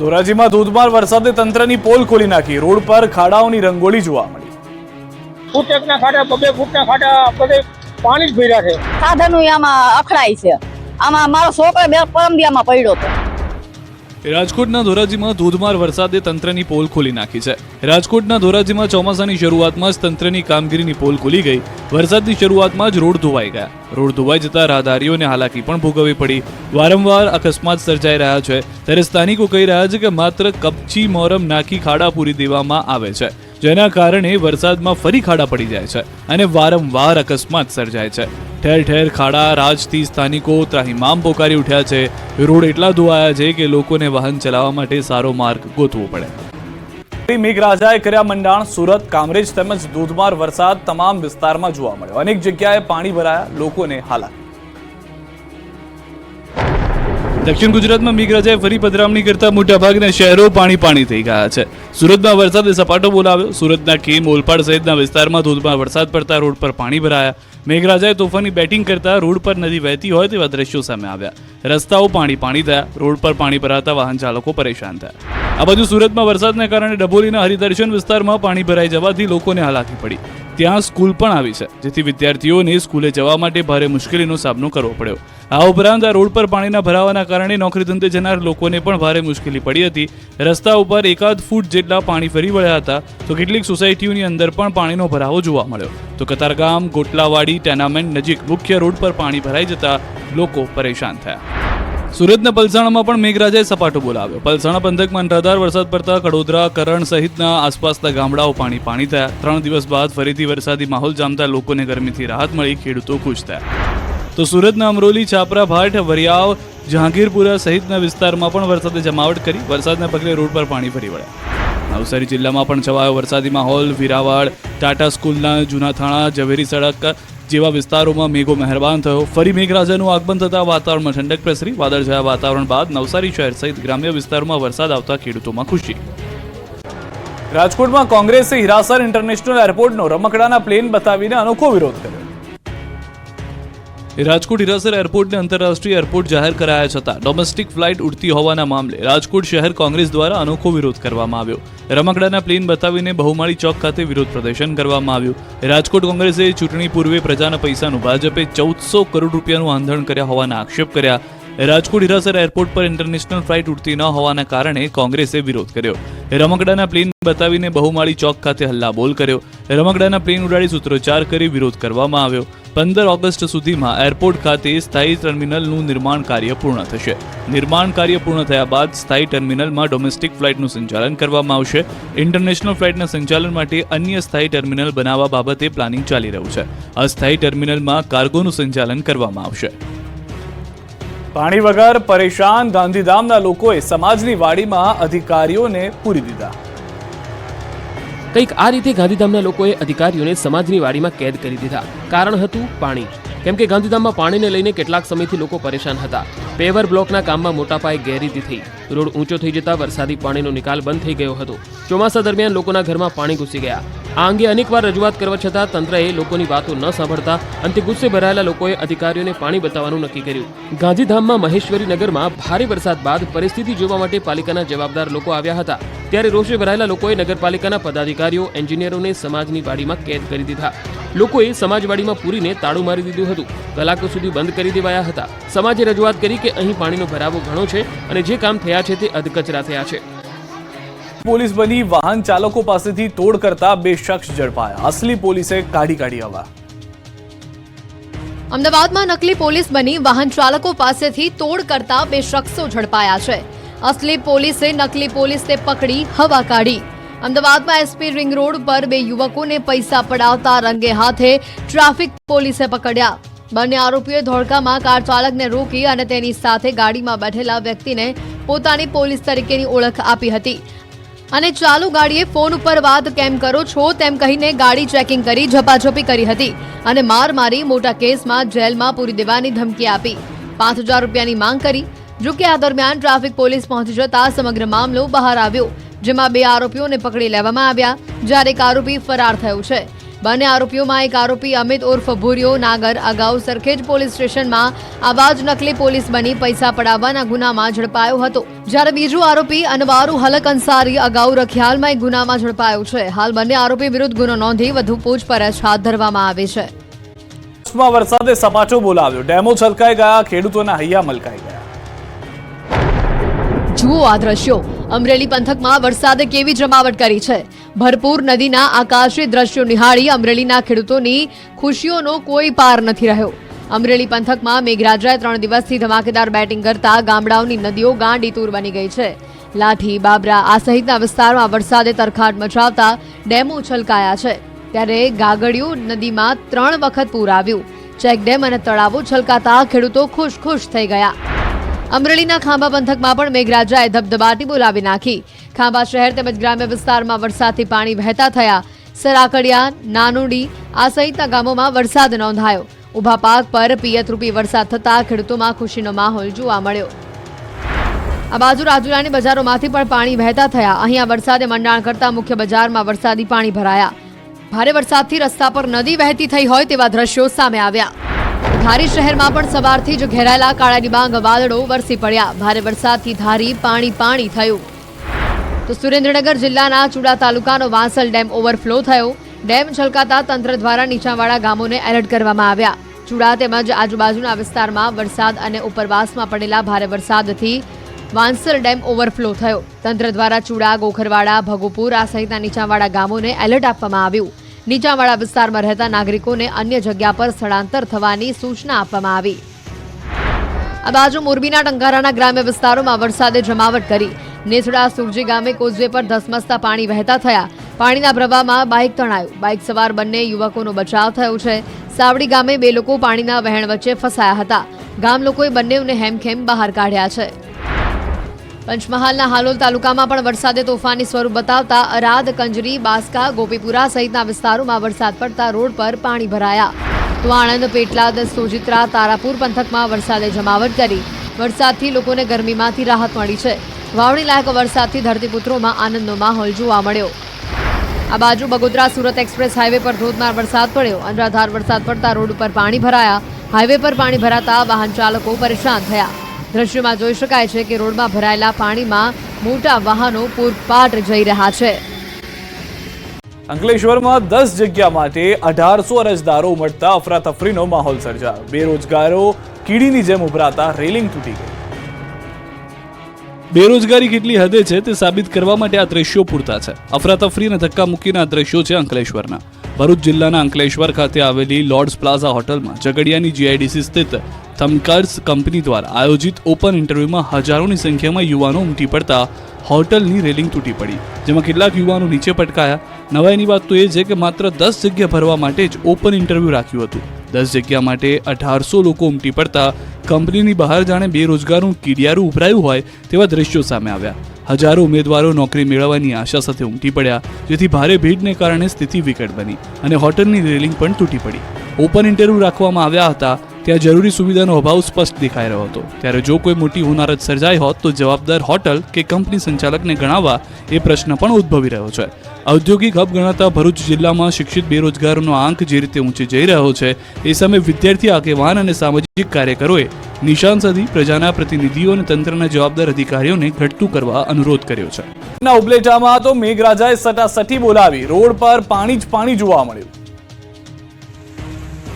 ધોરાજીમાં ધોધમાર વરસાદે તંત્રની પોલ ખોલી નાખી. રોડ પર ખાડાઓની રંગોળી જોવા મળી. ફૂટ એકના ખાડા બબે ફૂટના ખાડા બધે પાણી જ ભર્યા છે. સાધનો આમાં અખડાય છે. આમાં મારો છોકરો બે પરમદિયામાં પડ્યો હતો. રાજકોટના ધોરાજીમાં ધોધમાર વરસાદે તંત્રની પોલ ખોલી નાખી છે. રાજકોટના ધોરાજીમાં ચોમાસાની શરૂઆતમાં જ તંત્રની કામગીરીની પોલ ખુલી ગઈ. વરસાદની શરૂઆતમાં જ રોડ ધોવાઈ ગયા. રોડ ધોવાઈ જતા રાહદારીઓને હાલાકી પણ ભોગવવી પડી. વારંવાર અકસ્માત સર્જાઈ રહ્યા છે. ત્યારે સ્થાનિકો કહી રહ્યા છે કે માત્ર કપચી, મોરમ, નાખી ખાડા પૂરી દેવામાં આવે છે. જેના કારણે વરસાદમાં ફરી ખાડા પડી જાય છે અને વારંવાર અકસ્માત સર્જાય છે. ઠેર ઠેર ખાડા રાજથી સ્થાનિકો ત્રાહિમામ પોકારી ઉઠ્યા છે. રોડ એટલા ધોવાયા છે કે લોકોને વાહન ચલાવવા માટે સારો માર્ગ ગોતવો પડે. મેઘરાજાએ કર્યા મંડાણ સુરત કામરેજ તેમજ ધોધમાર વરસાદ તમામ વિસ્તારમાં જોવા મળ્યો. અનેક જગ્યાએ પાણી ભરાયા લોકોને હાલાકી. દક્ષિણ ગુજરાતમાં મેઘરાજાએ ફરી પધરામણી કરતા મોટાભાગના શહેરો પાણી પાણી થઈ ગયા છે. સુરતમાં વરસાદે સપાટો બોલાવ્યો. સુરતના કેમ ઓલપાડ સહિતના વિસ્તારમાં ધોધમાર વરસાદ પડતા રોડ પર પાણી ભરાયા. મેઘરાજાએ તોફાની બેટિંગ કરતા રોડ પર નદી વહેતી હોય તેવા દ્રશ્યો સામે આવ્યા. રસ્તાઓ પાણી પાણી થયા. રોડ પર પાણી ભરાતા વાહન ચાલકો પરેશાન થયા. આ બાજુ સુરતમાં વરસાદને કારણે ડભોલીના હરિદર્શન વિસ્તારમાં પાણી ભરાઈ જવાથી લોકોને હાલાકી પડી. ત્યાં સ્કૂલ પણ આવી છે, જેથી વિદ્યાર્થીઓને સ્કૂલે જવા માટે ભારે મુશ્કેલીનો સામનો કરવો પડ્યો. આ ઉપરાંત આ રોડ પર પાણીના ભરાવાના કારણે નોકરી ધંધે જનાર લોકોને પણ ભારે મુશ્કેલી પડી હતી. રસ્તા ઉપર એકાદ ફૂટ જેટલા પાણી ફરી વળ્યા હતા, તો કેટલીક સોસાયટીઓની અંદર પણ પાણીનો ભરાવો જોવા મળ્યો. તો કતારગામ, ગોટલાવાડી, ટેનામેન્ટ નજીક મુખ્ય રોડ પર પાણી ભરાઈ જતા લોકો પરેશાન થયા. સુરતના પલસાણામાં પણ મેઘરાજાએ સપાટો બોલાવ્યો. પલસાણા પંથકમાં અંધાધાર વરસાદ પડતા કડોદરા કરણ સહિતના આસપાસના ગામડાઓ પાણી પાણી થયા. ત્રણ દિવસ બાદ ફરીથી વરસાદી માહોલ જામતા લોકોને ગરમીથી રાહત મળી, ખેડૂતો ખુશ થયા. તો સુરતના અમરોલી, છાપરા, ભાટ, વરિયાવ, જહાંગીરપુરા સહિતના વિસ્તારમાં પણ વરસાદે જમાવટ કરી. વરસાદના પગલે રોડ પર પાણી ફરી વળ્યા. નવસારી જિલ્લામાં પણ છવાયો વરસાદી માહોલ. વીરાવાડ, ટાટા સ્કૂલના જૂના થાણા, ઝવેરી સડક જેવા વિસ્તારોમાં મેઘો મહેરબાન થયો. ફરી મેઘરાજાનું આગમન થતાં વાતાવરણમાં ઠંડક પ્રસરી. વાદળછાયા વાતાવરણ બાદ નવસારી શહેર સહિત ગ્રામ્ય વિસ્તારોમાં વરસાદ આવતા ખેડૂતોમાં ખુશી. રાજકોટમાં કોંગ્રેસે હિરાસર ઇન્ટરનેશનલ એરપોર્ટનો રમકડાના પ્લેન બતાવીને અનોખો વિરોધ કર્યો. રાજકોટ હિરાસર એરપોર્ટને આંતરરાષ્ટ્રીય એરપોર્ટ જાહેર કરાયા છતાં ડોમેસ્ટિક ફ્લાઇટ ઉડતી હોવાના મામલે રાજકોટ શહેર કોંગ્રેસ દ્વારા અનોખો વિરોધ કરવામાં આવ્યો. રમકડાના પ્લેન બતાવીને બહુમાળી ચોક ખાતે વિરોધ પ્રદર્શન કરવામાં આવ્યું. રાજકોટ કોંગ્રેસે ચૂંટણી પૂર્વે પ્રજાના પૈસાનું ભાજપે ચૌદસો કરોડ રૂપિયાનું આંધણ કર્યા હોવાના આક્ષેપ કર્યા. રાજકોટ હિરાસર એરપોર્ટ પર ઇન્ટરનેશનલ ફ્લાઇટ ઉડતી ન હોવાના કારણે કોંગ્રેસે વિરોધ કર્યો. રમકડાના પ્લેન બતાવીને બહુમાળી ચોક ખાતે હલ્લાબોલ કર્યો. રમકડાના પ્લેન ઉડાડી સૂત્રોચ્ચાર કરી વિરોધ કરવામાં આવ્યો. પંદર ઓગસ્ટ સુધીમાં એરપોર્ટ ખાતે સ્થાયી ટર્મિનલનું નિર્માણ કાર્ય પૂર્ણ થશે. નિર્માણ કાર્ય પૂર્ણ થયા બાદ સ્થાયી ટર્મિનલમાં ડોમેસ્ટિક ફ્લાઇટનું સંચાલન કરવામાં આવશે. ઇન્ટરનેશનલ ફ્લાઇટના સંચાલન માટે અન્ય સ્થાયી ટર્મિનલ બનાવવા બાબતે પ્લાનિંગ ચાલી રહ્યું છે. અસ્થાયી ટર્મિનલમાં કાર્ગોનું સંચાલન કરવામાં આવશે. પાણી વગર પરેશાન ગાંધીધામના લોકોએ સમાજની વાડીમાં અધિકારીઓને પૂરી દીધા. કંઈક આ રીતે ગાંધીધામના લોકોએ અધિકારીઓને સમાજની વાડીમાં કેદ કરી દીધા. કારણ હતું પાણી. કેમ કે ગાંધીધામમાં પાણીને લઈને કેટલાક સમયથી લોકો પરેશાન હતા. પેવર બ્લોકના કામમાં મોટા પાયે ગેરરીતિ થઈ. રોડ ઊંચો થઈ જતા વરસાદી પાણીનો નિકાલ બંધ થઈ ગયો હતો. ચોમાસા દરમિયાન લોકોના ઘરમાં પાણી ઘૂસી ગયા. આ અંગે અનેકવાર રજૂઆત કરવા છતાં તંત્રએ લોકોની વાતો ન સાંભળતા અંતે ગુસ્સે ભરાયેલા લોકોએ અધિકારીઓને પાણી બતાવવાનું નક્કી કર્યું. ગાંધીધામમાં મહેશ્વરી નગરમાં ભારે વરસાદ બાદ પરિસ્થિતિ જોવા માટે પાલિકાના જવાબદાર લોકો આવ્યા હતા. ત્યારે રોષે ભરાયેલા લોકોએ નગરપાલિકાના પદાધિકારીઓ, એન્જિનિયરોને સમાજની વાડીમાં કેદ કરી દીધા. લોકોએ સમાજવાડીમાં પૂરીને તાળું મારી દીધું હતું. કલાકો સુધી બંધ કરી દેવાયા હતા. સમાજે રજૂઆત કરી કે અહીં પાણીનો ભરાવો ઘણો છે અને જે કામ થયા છે તે અધકચરા થયા છે. પોલીસ બની વાહન ચાલકો પાસેથી તોડ કરતા બે શખ્સ ઝડપાયા. અસલી પોલીસે કાઢી કાઢી હવા. અમદાવાદમાં નકલી પોલીસ બની વાહન ચાલકો પાસેથી તોડ કરતા બે શખ્સો ઝડપાયા છે. અસલી પોલીસે નકલી પોલીસને પકડી હવા કાઢી. અમદાવાદમાં એસપી રિંગ રોડ પર બે યુવકોને પૈસા પડાવતા રંગે હાથે ટ્રાફિક પોલીસે પકડ્યા. બંને આરોપીઓએ ધોળકામાં કાર ચાલકને રોકી અને તેની સાથે ગાડીમાં બેઠેલા વ્યક્તિને પોતાની પોલીસ તરીકેની ઓળખ આપી હતી. અને ચાલુ ગાડીએ ફોન ઉપર વાત કેમ કરો છો તેમ કહીને ગાડી ચેકિંગ કરી ઝપાઝપી કરી હતી અને માર મારી મોટા કેસમાં જેલમાં પૂરી દેવાની ધમકી આપી. પાંચ હજાર રૂપિયાની માંગ કરી. જો કે આ દરમિયાન ટ્રાફિક પોલીસ પહોંચી જતા સમગ્ર મામલો બહાર આવ્યો, જેમાં બે આરોપીઓને પકડી લેવામાં આવ્યા, જ્યારે એક આરોપી ફરાર થયો છે. બંને આરોપીઓમાં એક આરોપી અમિત ઉર્ફ ભૂર્યો નાગર અગાઉ સરખેજ પોલીસ સ્ટેશનમાં આવા જ નકલી પોલીસ બની પૈસા પડાવવાના ગુનામાં ઝડપાયો હતો. જ્યારે બીજો આરોપી અનવારુ હલક અંસારી અગાઉ રખિયાલમાં એક ગુનામાં ઝડપાયો છે. હાલ બંને આરોપી વિરુદ્ધ ગુનો નોંધી વધુ પૂછપરછ હાથ ધરવામાં આવી છે. કચ્છમાં વરસાદે સપાટો બોલાવ્યો. ડેમો છલકાઈ ગયા ખેડૂતોના હૈયા મલકાઈ ગયા. જુઓ આ દ્રશ્યો. અમરેલી પંથકમાં વરસાદે કેવી જમાવટ કરી છે. ભરપૂર નદીના આકાશી દ્રશ્યો નિહાળી અમરેલીના ખેડૂતોની ખુશીઓનો કોઈ પાર નથી રહ્યો. અમરેલી પંથકમાં મેઘરાજાએ ત્રણ દિવસથી ધમાકેદાર બેટિંગ કરતા ગામડાઓની નદીઓ ગાંડીતૂર બની ગઈ છે. લાઠી, બાબરા આ સહિતના વિસ્તારમાં વરસાદે તરખાટ મચાવતા ડેમો છલકાયા છે. ત્યારે ગાગડિયું નદીમાં ત્રણ વખત પૂર આવ્યું. ચેકડેમ અને તળાવો છલકાતા ખેડૂતો ખુશ ખુશ થઈ ગયા. અમરેલીના ખાંભા પંથકમાં પણ મેઘરાજાએ ધબધબાટી બોલાવી નાખી. ખાંભા શહેર તેમજ ગ્રામ્ય વિસ્તારમાં વરસાદથી પાણી વહેતા થયા. સરાકડિયા, નાનુડી આ સહિતના ગામોમાં વરસાદ નોંધાયો. ઊભા પાક પર પિયતરૂપી વરસાદ થતા ખેડૂતોમાં ખુશીનો માહોલ જોવા મળ્યો. આ બાજુ રાજુલાની બજારોમાંથી પણ પાણી વહેતા થયા. અહીંયા વરસાદે મંડાણ કરતા મુખ્ય બજારમાં વરસાદી પાણી ભરાયા. ભારે વરસાદથી રસ્તા પર નદી વહેતી થઈ હોય તેવા દ્રશ્યો સામે આવ્યા. ધારી શહેરમાં પણ સવારથી જ ઘેરાયેલા કાળા ડિબાંગ વાદળો વરસી પડ્યા. ભારે વરસાદથી ધારી પાણી પાણી થયું. તો સુરેન્દ્રનગર જિલ્લાના ચુડા તાલુકાનો વાંસલ ડેમ ઓવરફ્લો થયો. ડેમ છલકાતા તંત્ર દ્વારા નીચાણવાળા ગામોને એલર્ટ કરવામાં આવ્યા. ચુડા તેમજ આજુબાજુના વિસ્તારમાં વરસાદ અને ઉપરવાસમાં પડેલા ભારે વરસાદથી વાંસલ ડેમ ઓવરફ્લો થયો. તંત્ર દ્વારા ચુડા, ગોખરવાડા, ભગુપુર આ સહિતના નીચાણવાળા ગામોને એલર્ટ આપવામાં આવ્યું. નીચાણવાળા વિસ્તારમાં રહેતા નાગરિકોને અન્ય જગ્યા પર સ્થળાંતર થવાની સૂચના આપવામાં આવી. આ બાજુ મોરબીના ટંકારાના ગ્રામ્ય વિસ્તારોમાં વરસાદે જમાવટ કરી. નેસડા સુરજી ગામે કોઝવે પર ધસમસતા પાણી વહેતા થયા. પાણીના પ્રવાહમાં બાઇક તણાયું. બાઇક સવાર બંને યુવકોનો બચાવ થયો છે. સાવડી ગામે બે લોકો પાણીના વહેણ વચ્ચે ફસાયા હતા. ગામ લોકોએ બંનેઓને હેમખેમ બહાર કાઢ્યા છે. પંચમહાલના હાલોલ તાલુકામાં પણ વરસાદે તોફાની સ્વરૂપ બતાવતા અરાદ, કંજરી, બાસ્કા, ગોપીપુરા સહિતના વિસ્તારોમાં વરસાદ પડતા રોડ પર પાણી ભરાયા. તો આણંદ, પેટલાદ, સોજિત્રા, તારાપુર પંથકમાં વરસાદે જમાવટ કરી. વરસાદથી લોકોને ગરમીમાંથી રાહત મળી છે. વાવણી લાયક વરસાદથી ધરતીપુત્રોમાં આનંદનો માહોલ જોવા મળ્યો. આ બાજુ બગોદરા સુરત એક્સપ્રેસ હાઈવે પર ધોધમાર વરસાદ પડ્યો. અનરાધાર વરસાદ પડતા રોડ ઉપર પાણી ભરાયા. હાઈવે પર પાણી ભરાતા વાહન ચાલકો પરેશાન થયા. દ્રશ્યમાં જોઈ શકાય છે કે રોડમાં ભરાયેલા પાણીમાં મોટા વાહનો પૂરપાટ જઈ રહ્યા છે. અંકલેશ્વરમાં દસ જગ્યા માટે અઢારસો અરજદારો મળતા અફરાતફરીનો માહોલ સર્જાયો. બેરોજગારો કીડીની જેમ ઉભરાતા રેલિંગ તૂટી ગઈ. બેરોજગારી કેટલી હદે છે તે સાબિત કરવા માટે આ દ્રશ્યો પૂરતા છે. અફરાતફરી અને ધક્કા મૂકીના દ્રશ્યો છે અંકલેશ્વરના. ભરૂચ જિલ્લાના અંકલેશ્વર ખાતે આવેલી લોર્ડ્સ પ્લાઝા હોટલમાં ઝઘડિયાની જીઆઈડીસી સ્થિત થમકર્સ કંપની દ્વારા આયોજિત ઓપન ઇન્ટરવ્યુમાં હજારોની સંખ્યામાં યુવાનો ઉમટી પડતા હોટલની રેલિંગ તૂટી પડી. જેમાં કેટલાક યુવાનો નીચે પટકાયા. નવાઈની વાત તો એ છે કે માત્ર દસ જગ્યા ભરવા માટે જ ઓપન ઇન્ટરવ્યૂ રાખ્યું હતું. દસ જગ્યા માટે અઢારસો લોકો ઉમટી પડતા કંપનીની બહાર જાણે બેરોજગારનું કીડિયારું ઉભરાયું હોય તેવા દ્રશ્યો સામે આવ્યા. હજારો ઉમેદવારો નોકરી મેળવવાની આશા સાથે ઉમટી પડ્યા, જેથી ભારે ભીડને કારણે સ્થિતિ વિકટ બની અને હોટલની રેલિંગ પણ તૂટી પડી. ઓપન ઇન્ટરવ્યૂ રાખવામાં આવ્યા હતા ત્યાં જરૂરી સુવિધાનો અભાવ સ્પષ્ટ દેખાઈ રહ્યો હતો. ત્યારે જો કોઈ મોટી હોનારત સર્જાઈ હોત તો જવાબદાર હોટલ કે કંપની સંચાલકને ગણાવવા એ પ્રશ્ન પણ ઉદ્ભવી રહ્યો છે. ઔદ્યોગિક હબ ગણાતા ભરૂચ જિલ્લામાં શિક્ષિત બેરોજગારોનો આંક જે રીતે ઊંચે જઈ રહ્યો છે, એ સામે વિદ્યાર્થી આગેવાન અને સામાજિક કાર્યકરોએ નિશાન સાધી પ્રજાના પ્રતિનિધિઓ અને તંત્રના જવાબદાર અધિકારીઓને ઘટતું કરવા અનુરોધ કર્યો છે. ઉપલેટામાં તો મેઘરાજાએ સટાસટી બોલાવી. રોડ પર પાણી જ પાણી જોવા મળ્યું.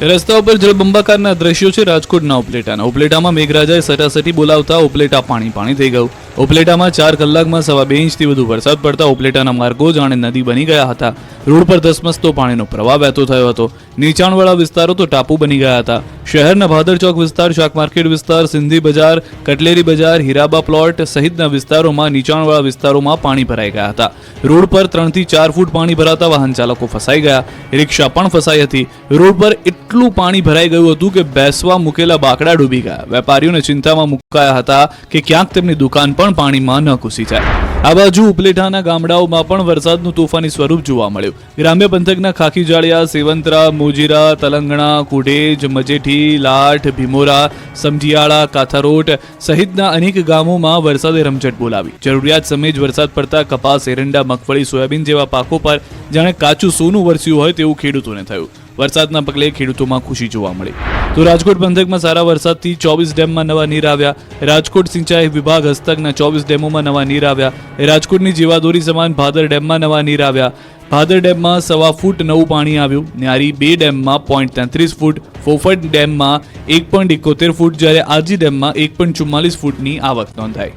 રસ્તા ઉપર જળબંબાકારના દ્રશ્યો છે રાજકોટના ઉપલેટાના. ઉપલેટામાં મેઘરાજાએ સટાસટી બોલાવતા ઉપલેટા પાણી પાણી થઈ ગયું. ઉપલેટામાં ચાર કલાકમાં સવા બે ઇંચથી વધુ વરસાદ પડતા ઉપલેટાના માર્ગો જાણે નદી બની ગયા હતા. રોડ પર ધસમસતો પાણીનો પ્રવાહ વહેતો થયો હતો. નીચાણવાળા વિસ્તારો તો ટાપુ બની ગયા હતા. શહેરના ભાદર ચોક વિસ્તાર, શાક માર્કેટ વિસ્તાર, સિંધી બજાર, કટલેરી બજાર, હીરાબા પ્લોટ સહિતના વિસ્તારોમાં નીચાણવાળા વિસ્તારોમાં પાણી ભરાઈ ગયા હતા. રોડ પર ત્રણથી ચાર ફૂટ પાણી ભરાતા વાહન ચાલકો ફસાઈ ગયા. રિક્ષા પણ ફસાઈ હતી. રોડ પર એટલું પાણી ભરાઈ ગયું હતું કે બેસવા મૂકેલા બાકડા ડૂબી ગયા. વેપારીઓને ચિંતામાં મુકાયા હતા કે ક્યાંક તેમની દુકાન પણ પાણીમાં ન ઘૂસી જાય. આ બાજુ ઉપલેટાના ગામડાઓમાં પણ વરસાદનું તોફાની સ્વરૂપ જોવા મળ્યું. ગ્રામ્ય પંથકના ખાખી જાળિયા, સેવંતરા, મોજીરા, તલંગણા કુડેજ મજેઠી લાઠ ભીમોરા, સમજીયાળા, કાથારોટ સહિતના અનેક ગામોમાં વરસાદે રમઝટ બોલાવી. જરૂરિયાત સમયે જ વરસાદ પડતા કપાસ, એરંડા, મગફળી, સોયાબીન જેવા પાકો પર જાણે કાચું સોનું વરસ્યું હોય તેવું ખેડૂતોને થયું. વરસાદના પગલે ખેડૂતોમાં ખુશી જોવા મળી. તો રાજકોટ પંથકમાં સારા વરસાદથી ચોવીસ ડેમમાં નવા નીર આવ્યા. રાજકોટ સિંચાઈ વિભાગ હસ્તકના ચોવીસ ડેમોમાં નવા નીર આવ્યા. રાજકોટની જીવાદોરી સમાન ભાદર ડેમમાં નવા નીર આવ્યા. ભાદર ડેમમાં સવા ફૂટ નવું પાણી આવ્યું. ન્યારી બે ડેમમાં પોઈન્ટ તેત્રીસ ફૂટ ફોફટ ડેમમાં એક પોઈન્ટ એકોતેર ફૂટ, જ્યારે આજી ડેમમાં એક પોઈન્ટ ચુમ્માલીસ ફૂટની આવક નોંધાઈ.